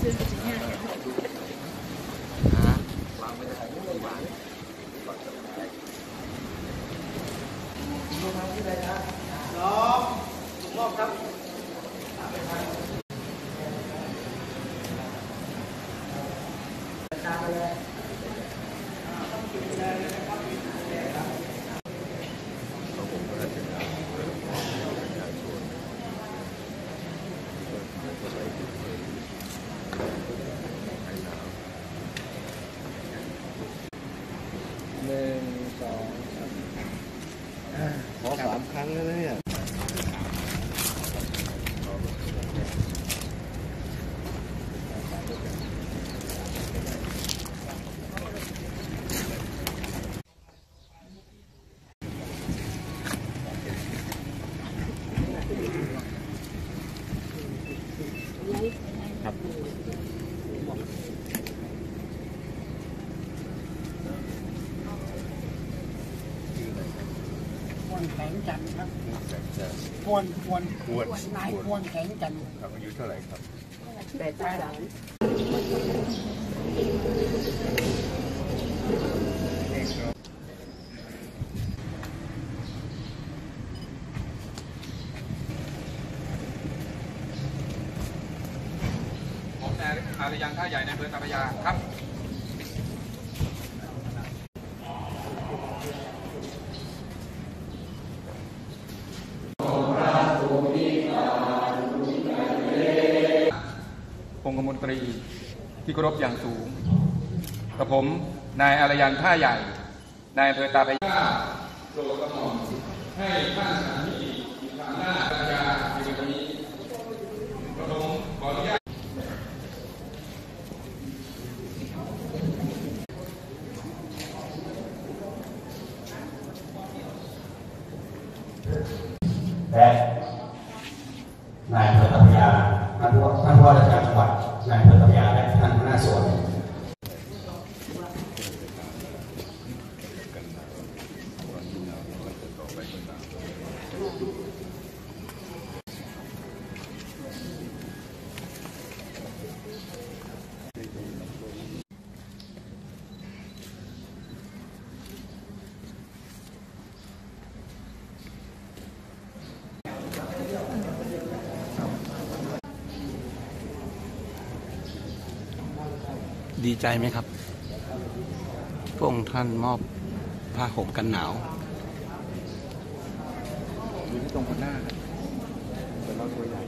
ซื้อจริงๆเนี่ย ฮะ หนึ่งสองสามขอสามครั้งแล้วนะเนี่ยครับ วรแข็งจันทร์ครับควรควรควรนายควรแข็งจันทร์ครับอายุเท่าไหร่ครับแต่ตายหลังผมนายอารยังท่าใหญ่ในอำเภอตาพยาครับ องคมนตรีที่เคารพอย่างสูงกับผม นายอารยันท่าใหญ่ นายอำเภอตาพระยาโปรดกระหม่อมให้ท่านสามีอีกครั้งหน้าปัญญาในวันนี้กระผมขออนุญาตและนายอำเภอตาพระยาท่านผู้ท่านผู้ว่าราชการจังหวัดนายอำเภอตาพระยาและท่านหัวหน้าส่วน ดีใจไหมครับ พระองค์ท่านมอบผ้าห่มกันหนาวอยู่ที่ตรงคนหน้าครับแต่เราตัวใหญ่